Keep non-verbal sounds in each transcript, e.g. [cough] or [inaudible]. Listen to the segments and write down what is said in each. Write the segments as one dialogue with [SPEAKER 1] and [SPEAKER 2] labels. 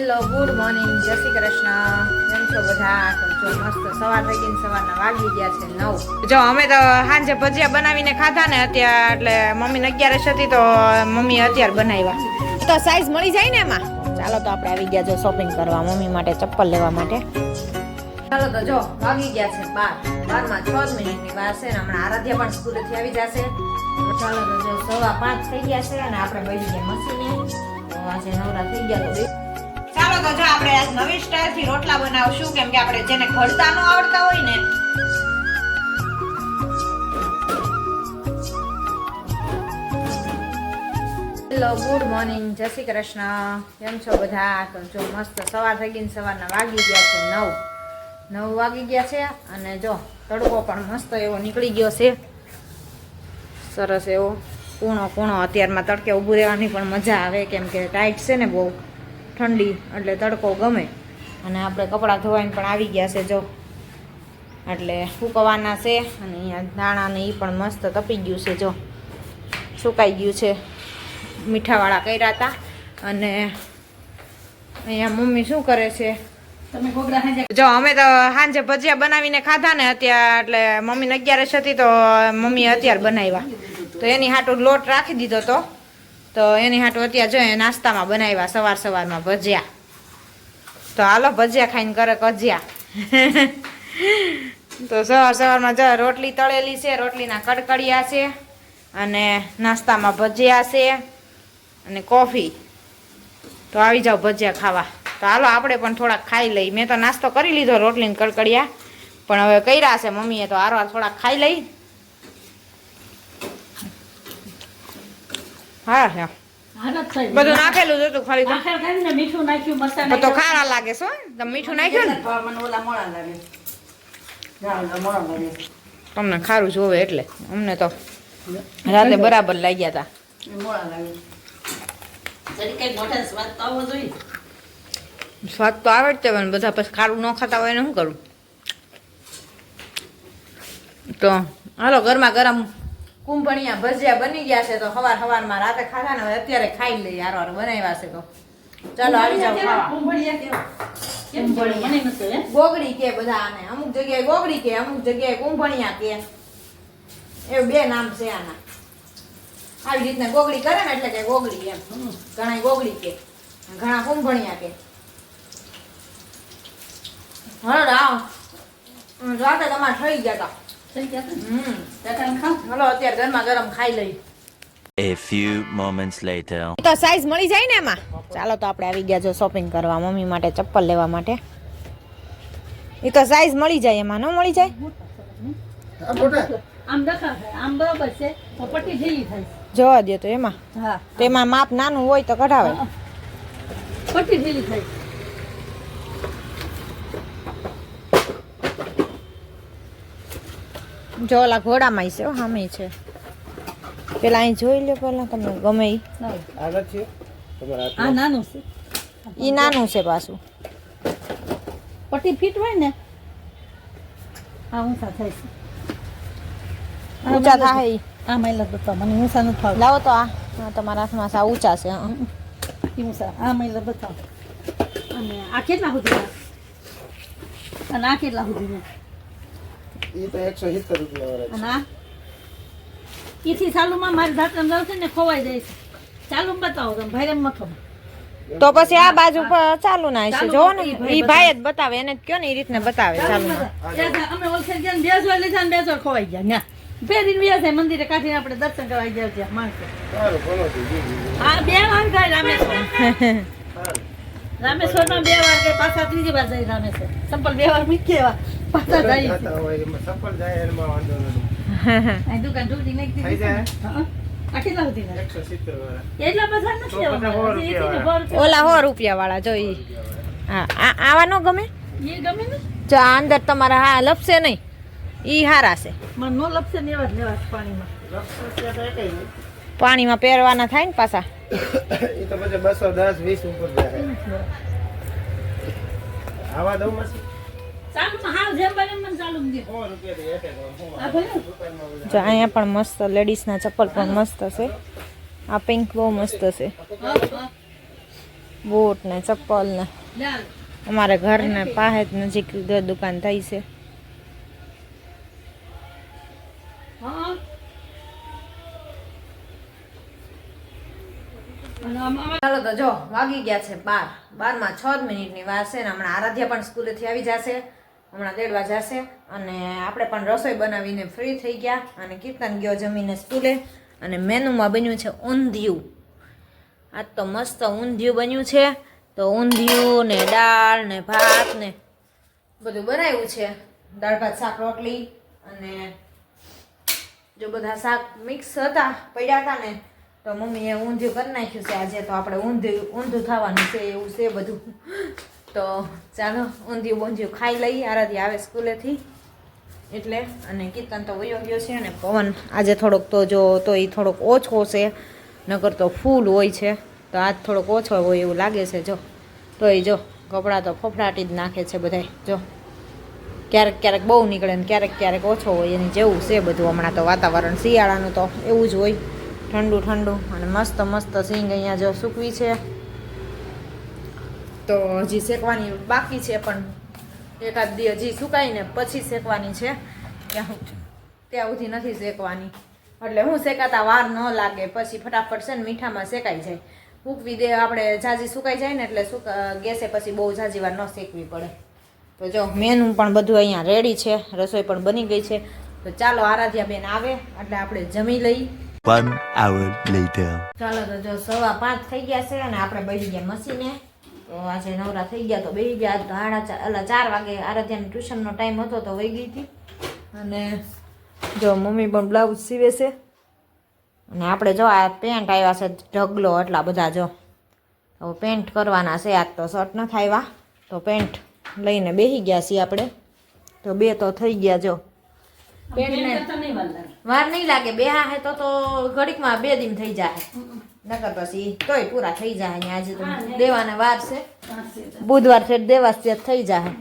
[SPEAKER 1] Hello good morning જય શ્રી કૃષ્ણ. કેમ છો બધા? છો? મસ્ત સવાર થઈ ગઈ સવારના વાગી ગયા છે નવ. જો, અમે તો સાંજે ભજીયા બનાવીને ખાધા ને અત્યારે, એટલે મમ્મીને અગિયારસ હતી તો મમ્મી અત્યારે બનાવ્યા. તો સાઈઝ મળી જાય ને એમાં? ચાલો તો આપણે આવી ગયા જો શોપિંગ કરવા, મમ્મી માટે ચપ્પલ લેવા માટે. ચાલો તો જો, વાગી ગયા છે બાર. બારમાં છ જ મિનિટની વાર છે ને હમણાં આરાધ્યા પણ સ્કૂલેથી આવી જશે. ચાલો તો જો, સવા પાંચ થઈ ગયા છે અને આપણે બેસી ગયા મશીને આજે નવરા થઈ ગયા તો ચાલો તો જો આપણે આજ નવી સ્ટાઇલથી રોટલા બનાવશું, કેમ કે આપણે જેને ઘડતા ન આવડતા હોય ને. હેલો ગુડ મોર્નિંગ જય શ્રી કૃષ્ણ. કેમ છો બધા? તો જો મસ્ત સવાર થઈ ગઈને સવારના વાગી ગયા છે નવ. નવ વાગી ગયા છે અને જો, તડકો પણ મસ્ત એવો નીકળી ગયો છે. સરસ એવો. કૂણો કૂણો અત્યારમાં તડકે ઊભું રહેવાની પણ મજા આવે, કેમ કે ટાઈટ છે ને બહુ. ઠંડી એટલે તડકો ગમે. અને આપણે કપડાં ધોવાઈને પણ આવી ગયા છે જો. એટલે સૂકવવાના છે અને અહીંયા દાણાને એ પણ મસ્ત તપી ગયું છે જો. સુકાઈ ગયું છે. મીઠાવાળા કર્યા હતા અને અહીંયા મમ્મી શું કરે છે? જો અમે તો સાંજે ભજીયા બનાવીને ખાધા ને અત્યારે એટલે મમ્મીને અગિયારસ હતી તો મમ્મીએ અત્યારે બનાવ્યા. તો એની હાટું લોટ રાખી દીધો તો. તો એની હાટું અત્યારે જોઈએ નાસ્તામાં બનાવ્યા સવાર સવારમાં ભજીયા. તો હાલો ભજીયા ખાઈને કરે કજિયા. [laughs] તો સવાર સવારમાં જો રોટલી તળેલી છે, રોટલીના કડકડિયા છે અને નાસ્તામાં ભજીયા છે અને કોફી. તો આવી જાઓ ભજીયા ખાવા. તો હાલો આપણે પણ થોડાક ખાઈ લઈ. મેં તો નાસ્તો કરી લીધો રોટલીને કડકડિયા, પણ હવે કર્યા છે મમ્મીએ તો હારવાર થોડાક ખાઈ લઈ. હા હા બધું નાખેલું હતું ખાલી
[SPEAKER 2] મીઠું નાખ્યું મસાલા
[SPEAKER 1] તો ખારા લાગે છો તમે મીઠું નાખ્યું ને?
[SPEAKER 2] મને ઓલા મોળા લાગે. જાવ મોળા લાગે.
[SPEAKER 1] તમને ખારું જોવે એટલે. અમને તો રાતે બરાબર લાગ્યા હતા
[SPEAKER 2] સ્વાદ તો
[SPEAKER 1] આવે જ છે પણ બધા પછી ખારું ન ખાતા હોય ને શું કરું? તો હાલો ગરમા ગરમ કુંભણિયા ભજીયા બની ગયા છે તો સવાર સવારમાં રાતે ખાધા ને અત્યારે ખાઈ લઈએ. યાર હાર બનાવ્યા છે તો. ચાલો આવી જાવ ખાવા.
[SPEAKER 2] કુંભણિયા
[SPEAKER 1] ગોગડી કે બધા આને. અમુક જગ્યાએ ગોગડી કે અમુક જગ્યાએ કુંભણિયા કે. એવું બે નામ છે આના. આવી રીતના ગોગડી કરે ને એટલે કે ગોગડી એમ. ઘણા ગોગડી કે. ઘણા કુંભણિયા કે. હલો આવો રાતે તમારે થઈ ગયા તા. હલો અત્યારે ગરમા ગરમ ખાઈ લઈ
[SPEAKER 3] A few moments later.
[SPEAKER 1] તો સાઈઝ મળી જાય ને એમાં? ચાલો તો આપણે આવી ગયા જો શોપિંગ કરવા મમ્મી માટે ચપ્પલ લેવા માટે. એ તો સાઈઝ મળી જાય એમાં ન મળી જાય?
[SPEAKER 2] આમ દખા આમ બરોબર છે પટ્ટી ઢીલી થાય
[SPEAKER 1] જોવા દે તો એમાં.
[SPEAKER 2] હા.
[SPEAKER 1] તો એમાં માપ નાનું હોય તો કઢાવે.
[SPEAKER 2] પટ્ટી ઢીલી થાય
[SPEAKER 1] જો ઓલા ઘોડામાં છે સામે છે. પેલા અહીં જોઈ લો પેલા તમને ગમે ઈ.
[SPEAKER 2] આ નાનું છે.
[SPEAKER 1] ઈ નાનું છે પાછું.
[SPEAKER 2] પટ્ટી ફીટ હોય ને આ ઊંચા થાય છે.
[SPEAKER 1] ઊંચા થાય.
[SPEAKER 2] આ મહિલા બતાવો મને ઊંચા નથી ફાવતા.
[SPEAKER 1] લાવો તો આ. તમારા હાથમાં છે, આ ઊંચા છે હં.
[SPEAKER 2] ઊંચા. આ મહિલા બતાવો. અને આ કેટલા સુધી અને આ કેટલા સુધીના
[SPEAKER 4] એ તો એકસો સિત્તેર રૂપિયા વાળા
[SPEAKER 2] અને ચાલુમાં મારી ધાતરમ જાવ છે ને ખોવાઈ જાય છે. ચાલુ બતાવો તમે ભાઈ મથો.
[SPEAKER 1] તો પછી આ બાજુ પર ચાલુ ના છે જો ને
[SPEAKER 2] ઈ ભાઈ
[SPEAKER 1] જ બતાવે એને કયો ને એ રીતને બતાવે ચાલુ
[SPEAKER 2] અમે ઓલસેલ ગયા બે જોઈ લીધા ને બે જોઈ ખોવાઈ ગયા. ના ફેરીને વ્યા છે મંદિરે કાઢીને આપણે દર્શન કરવા ગયા ત્યાં માણસો.
[SPEAKER 4] ગયું
[SPEAKER 2] હા બે વાર જાય રામેશ્વર. [laughs] રામેશ્વરમાં બે વાર ગઈ પાછા ત્રીજી વાર જઈ રામેશ્વર. સંપલ બે વાર મૂકી આવ્યા પાછા જાય
[SPEAKER 4] સફળ જાય એમાં વાંધો નથી.
[SPEAKER 2] આ દુકાન ઢૂંઢી નાખી
[SPEAKER 4] થઈ જાય?
[SPEAKER 1] ઓલા સો રૂપિયા વાળા જો હા આ- આવા નો ગમે?
[SPEAKER 2] એ ગમે ને?
[SPEAKER 1] જો આ અંદર તમારા હા લપશે નહીં. ઈ હારા છે.
[SPEAKER 2] મને નો લપસે ને એવા જ લેવા છે પાણીમાં.
[SPEAKER 1] પહેરવાના થાય ને પાછા.
[SPEAKER 4] બસો દસ વીસ ઉપર આવા દઉં
[SPEAKER 1] જો અહીંયા પણ મસ્ત લેડીઝના ચપ્પલ પણ મસ્ત છે. આ પિંક બહુ મસ્ત છે. બૂટ ને ચપ્પલ ને. અમારે ઘર ઘરને પાસે જ નજીક દુકાન થઈ છે. ચાલો તો જો વાગી ગયા છે બાર. બારમાં છ જ મિનિટની વાર છે ને હમણાં આરાધ્યા પણ સ્કૂલેથી આવી જશે. હમણાં દેડવા જશે અને આપણે પણ રસોઈ બનાવીને ફ્રી થઈ ગયા અને કીર્તન ગયો જમીને સ્કૂલે અને મેનુમાં બન્યું છે ઊંધિયું. આજ તો મસ્ત ઊંધિયું બન્યું છે. તો ઊંધિયું ને દાળ ને ભાત ને બધું બનાવ્યું છે. દાળ ભાત, શાક, રોટલી અને જો બધા શાક મિક્સ હતા, પડ્યા હતા ને, તો મમ્મીએ ઊંધિયું કરી નાખ્યું છે. આજે તો આપણે ઊંધિયું, ઊંધું થવાનું છે, એવું છે બધું. તો ચાલો ઊંધિયું બૂંધિયું ખાઈ લઈ આરાધી આવે સ્કૂલેથી. એટલે અને કીર્તન તો વયો ગયો છે અને પવન આજે થોડોક તો જો તો એ થોડોક ઓછો છે. નગર તો ફૂલ હોય છે. તો આજ થોડોક ઓછો હોય એવું લાગે છે, જો. તો એ જો, કપડાં તો ફફડાટી જ નાખે છે બધાય, જો. ક્યારેક ક્યારેક બહુ નીકળે ને ક્યારેક ક્યારેક ઓછો હોય, એની જેવું છે બધું. હમણાં તો વાતાવરણ શિયાળાનું તો એવું જ હોય. ઠંડુ ઠંડુ અને મસ્ત મસ્ત સિંગ અહીંયા જો સૂકવી છે. તો હજી શેકવાની બાકી છે પણ એકાદ દી હજી સુકાઈને પછી શેકવાની છે. ત્યાં ત્યાં સુધી નથી શેકવાની. એટલે હું શેકાતા વાર ન લાગે. પછી ફટાફટ છે ને મીઠામાં શેકાઈ જાય. સૂકવી દે આપણે જાજી સુકાઈ જાય ને એટલે સુકા ગેસે પછી બહુ જાજી વાર ન શેકવી પડે. તો જો મેનુ પણ બધું અહીંયા રેડી છે. રસોઈ પણ બની ગઈ છે. તો ચાલો આરાધ્યા બેન આવે એટલે આપણે જમી લઈ. ચાલો તો જો સવા પાંચ થઈ ગયા છે અને આપણે બેસી ગયા મશીને. તો આજે નવરા થઈ ગયા તો બે ગયા. આજ તો સાડા ચાર એટલે ચાર વાગે આરાધ્યાની ટ્યુશનનો ટાઈમ હતો તો વહી ગઈ હતી. અને જો મમ્મી પણ બ્લાઉઝ સીવે છે. અને આપણે જો આ પેન્ટ આવ્યા છે ઢગલો એટલા બધા જો. હવે પેન્ટ કરવાના છે આજ તો શર્ટ ન આવ્યા તો પેન્ટ લઈને બેસી ગયા છીએ આપણે. તો બે તો થઈ ગયા જો.
[SPEAKER 2] વાર
[SPEAKER 1] નહીં લાગે બે હા હે તો તો ઘડીકમાં બે દિન થઈ જાય. નકર પછી તોય પૂરા થઈ જાય ને આજે તો દેવાના વાર છે. બુધવાર છે દેવાસ્ય થઈ જાય.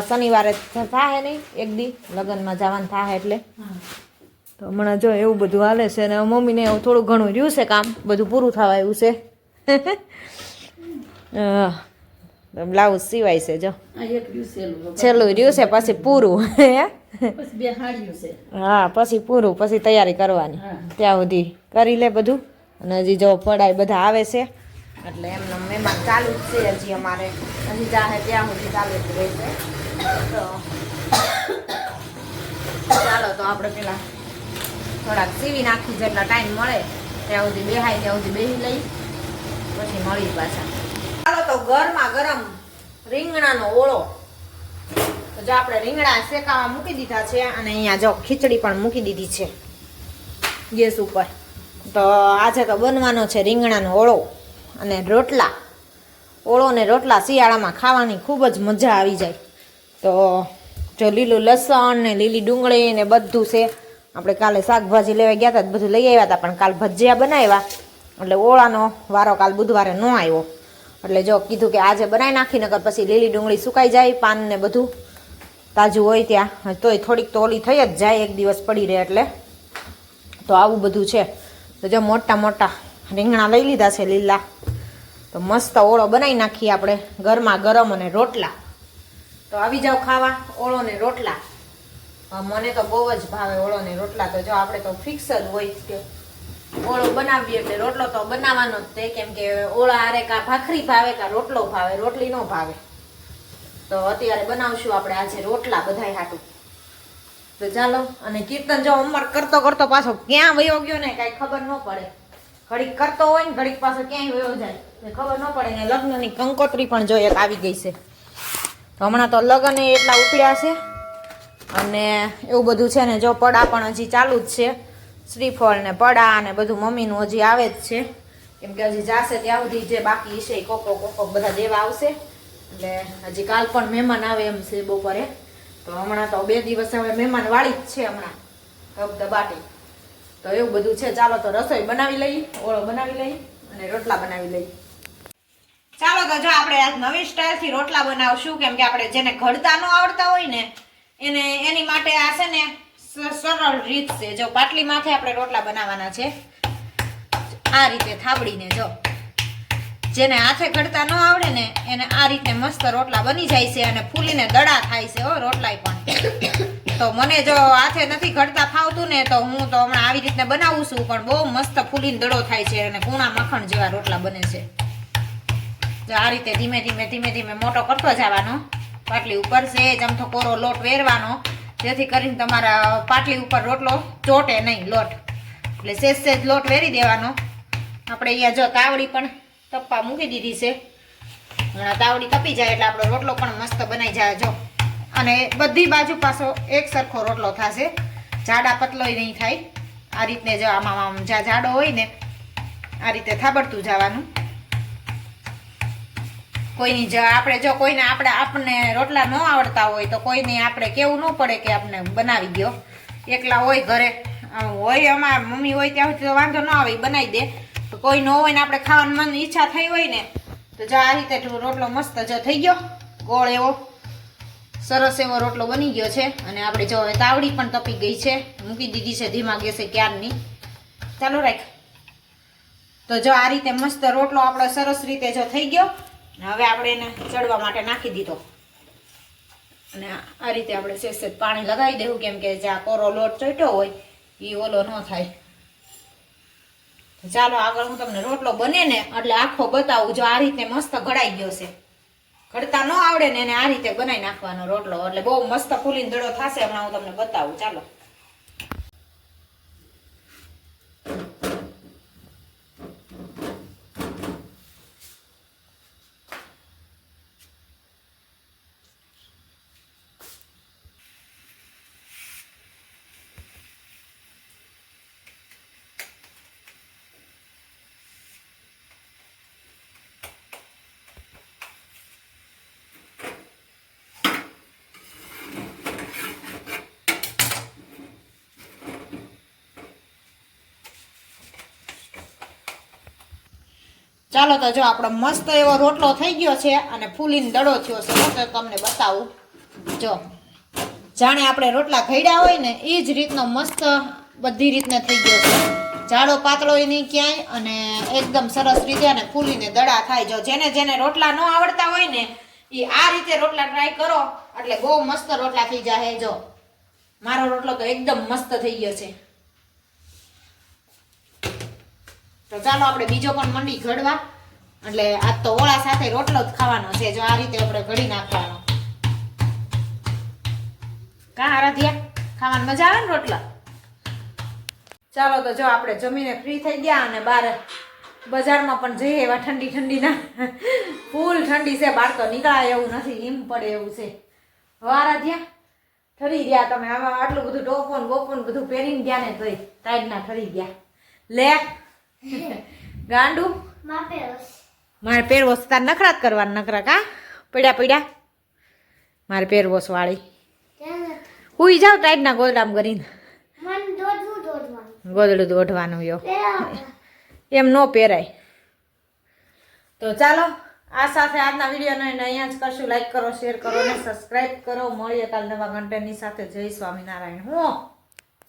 [SPEAKER 1] શનિવારે થાય નહીં એક દી લગ્નમાં જવાનું થાય એટલે. તો હમણાં જો એવું બધું હાલે છે અને મમ્મીને એવું થોડું ઘણું રહ્યું છે કામ બધું પૂરું થવા આવ્યું છે. [laughs] હા. બ્લાઉઝ સિવાય છે જો. છેલ્લું રહ્યું છે પછી પૂરું હે? પછી પૂરું પછી તૈયારી કરવાની. ત્યાં સુધી કરી લે બધું. અને હજી જો પડાય બધા આવે છે. એટલે એમનો મહેમાન ચાલુ જ છે હજી અમારે. હજી જાહે ત્યાં સુધી ચાલુ જ રહેશે તો ચાલો તો આપણે પેલા થોડાક સીવી નાખી જેટલા ટાઈમ મળે ત્યાં સુધી બેહાય ત્યાં સુધી બેસી લઈ પછી મળી પાછા. ચાલો તો ગરમા ગરમ રીંગણાનો ઓળો. તો જો આપણે રીંગણા શેકાવા મૂકી દીધા છે અને અહીંયા જો ખીચડી પણ મૂકી દીધી છે ગેસ ઉપર. તો આજે તો બનવાનો છે રીંગણાનો ઓળો અને રોટલા. ઓળો ને રોટલા શિયાળામાં ખાવાની ખૂબ જ મજા આવી જાય. તો જો લીલું લસણ ને લીલી ડુંગળી ને બધું છે, આપણે કાલે શાકભાજી લેવા ગયા હતા બધું લઈ આવ્યા હતા પણ કાલ ભજીયા બનાવ્યા. એટલે ઓળાનો વારો કાલ બુધવારે ન આવ્યો. એટલે જો કીધું કે આજે બનાવી નાખી, નકર પછી લીલી ડુંગળી સુકાઈ જાય, પાન ને બધું તાજું હોય ત્યાં. તોય થોડીક તો ઓલી થઈ જ જાય, એક દિવસ પડી રહે એટલે. તો આવું બધું છે. તો જો મોટા મોટા રીંગણા લઈ લીધા છે લીલા. તો મસ્ત ઓળો બનાવી નાખીએ આપણે, ગરમા ગરમ અને રોટલા. તો આવી જાઓ ખાવા, ઓળો ને રોટલા. મને તો બહુ જ ભાવે ઓળો ને રોટલા. તો જો આપણે તો ફિક્સ જ હોય કે ઓળો બનાવીએ એટલે રોટલો તો બનાવવાનો જ તે કેમ કે ઓળા હારે કા ભાખરી ભાવે કા રોટલો ભાવે, રોટલી ન ભાવે. તો અત્યારે બનાવશું આપણે આજે રોટલા બધાય હાટું. તો ચાલો, અને કીર્તન જો અમર કરતો કરતો પાછો ક્યાં વયો ગયો ને કાંઈ ખબર ન પડે. ઘડીક કરતો હોય ને ઘડીક પાછો ક્યાંય વયો જાય. ખબર ન પડે ને લગ્નની કંકોત્રી પણ જો એક આવી ગઈ છે. તો હમણાં તો લગ્ન એટલા ઉપડ્યા છે. અને એવું બધું છે ને, જો પડા પણ હજી ચાલુ જ છે. શ્રીફળ ને પડા ને બધું મમ્મીનું હજી આવે જ છે. કેમ કે હજી જાશે ત્યાં સુધી જે બાકી છે એ કોકો કોકો બધા દેવા આવશે. એટલે હજી કાલ પણ મહેમાન આવે એમ છે બપોરે. તો હમણાં તો બે દિવસ હવે મહેમાન વાળી જ છે હમણાં. કપ દબાટી. તો એવું બધું છે. ચાલો તો રસોઈ બનાવી લઈએ ઓળો બનાવી લઈએ અને રોટલા બનાવી લઈએ ચાલો તો જો આપણે આજ નવી સ્ટાઇલથી રોટલા બનાવશું. કેમ કે આપણે જેને ઘડતા ન આવડતા હોય ને, એને, એની માટે આ છે ને સરળ રીત છે. જો પાટલી માથે આપણે રોટલા બનાવવાના છે, આ રીતે થાબડીને જો. જેને હાથે ઘડતા ન આવડે ને, એને આ રીતે મસ્ત રોટલા બની જાય છે અને ફૂલીને દડા થાય છે હો રોટલાય પણ. તો મને જો હાથે નથી ઘડતા ફાવતું ને, તો હું તો હમણાં આવી રીતે બનાવું છું, પણ બહુ મસ્ત ફૂલીને દડો થાય છે અને કૂણા મખણ જેવા રોટલા બને છે. જો આ રીતે ધીમે ધીમે ધીમે ધીમે મોટો કરતો જવાનો. પાટલી ઉપર છે અમથો કોરો લોટ વેરવાનો. જેથી કરીને તમારા પાટલી ઉપર રોટલો ચોટે નહીં, લોટ. એટલે સેજ સેજ લોટ વેરી દેવાનો. આપણે અહીંયા જો તાવડી પણ તપ્પા મૂકી દીધી છે. હમણાં તાવડી તપી જાય એટલે આપણો રોટલો પણ મસ્ત બનાવી જાય જો. અને બધી બાજુ પાછો એક સરખો રોટલો થશે. જાડા પતલોય નહીં થાય. આ રીતને જો આમાં આમ જ્યાં જાડો હોય ને, આ રીતે થાબડતું જવાનું. કોઈની જ આપણે જો કોઈને આપણે આપણને રોટલા ન આવડતા હોય તો કોઈને આપણે કેવું ન પડે કે આપણે બનાવી દો એકલા હોય ઘરે. હોય અમારા મમ્મી હોય ત્યાં સુધી તો વાંધો ન આવે બનાવી દે. તો કોઈ ન હોય ને આપણે ખાવાની મન ઈચ્છા થઈ હોય ને, તો જો આ રીતે રોટલો મસ્ત જો થઈ ગયો. ગોળ એવો. સરસ એવો રોટલો બની ગયો છે. અને આપણે જો હવે તાવડી પણ તપી ગઈ છે. મૂકી દીધી છે ધીમા ગેસે ક્યારની. ચાલો રાખ. તો જો આ રીતે મસ્ત રોટલો આપણો સરસ રીતે જો થઈ ગયો. હવે આપણે એને ચડવા માટે નાખી દીધો. અને આ- આ રીતે આપણે સેજ પાણી લગાવી દેવું, કેમ કે જ્યાં કોરો લોટ ચોટ્યો હોય, એ ઓલો ન થાય. ચાલો આગળ હું તમને રોટલો બને ને એટલે આખો બતાવું, જો આ રીતે મસ્ત ઘડાઈ ગયો છે. ઘડતા ન આવડે ને એને આ રીતે બનાવી નાખવાનો રોટલો. એટલે બહુ મસ્ત ફૂલીને દડો થશે, હમણાં હું તમને બતાવું. ચાલો. ચાલો તો જો આપણો મસ્ત એવો રોટલો થઈ ગયો છે અને ફૂલીને દડો થયો છે. તો તમને બતાવું. જો, જાણે આપણે રોટલા ઘડ્યા હોય ને એ જ રીતનો મસ્ત બધી રીતને થઈ ગયો છે. જાડો પાતળો નહીં ક્યાંય અને એકદમ સરસ રીતે અને ફૂલીને દડા થાય. જો, જેને જેને રોટલા ન આવડતા હોય ને એ આ રીતે રોટલા ટ્રાય કરો, એટલે બહુ મસ્ત રોટલા થઈ જાય જો, મારો રોટલો તો એકદમ મસ્ત થઈ ગયો છે. તો ચાલો આપણે બીજો પણ મંડી ઘડવા. એટલે આજ તો ઓળા સાથે રોટલો જ ખાવાનો છે, જો આ રીતે આપણે ઘડી નાખવાનો. કા આરાધ્યા, ખાવાની મજા આવે ને રોટલા? ચાલો તો જો આપણે જમીને ફ્રી થઈ ગયા અને બહાર બજારમાં પણ જઈએ એવા ઠંડી ઠંડીના. ફૂલ ઠંડી છે, બહાર તો નીકળાય એવું નથી, હિમ પડે એવું છે. હવે આરાધ્યા, ઠરી ગયા તમે. આમાં આટલું બધું ટોપોન બોપોન બધું પહેરીને ગયા ને તોય ટાઈડના ઠરી ગયા. લે ગાંડું? મારે પહેરવોશ તાર નખરા જ કરવાના નખરા કા પડ્યા પડ્યા. મારે પહેરવોશ વાળી. હુઈ જાવ ટાઈટના ગોદડામ કરીને ગોદડું દોઢવાનું યો. એમ ન પહેરાય. તો ચાલો, આ સાથે આજના વિડીયોને અહીંયા જ કરશું. લાઈક કરો શેર કરો અને સબસ્ક્રાઈબ કરો. મળીએ કાલ નવા કન્ટેન્ટની સાથે. જય સ્વામિનારાયણ. હું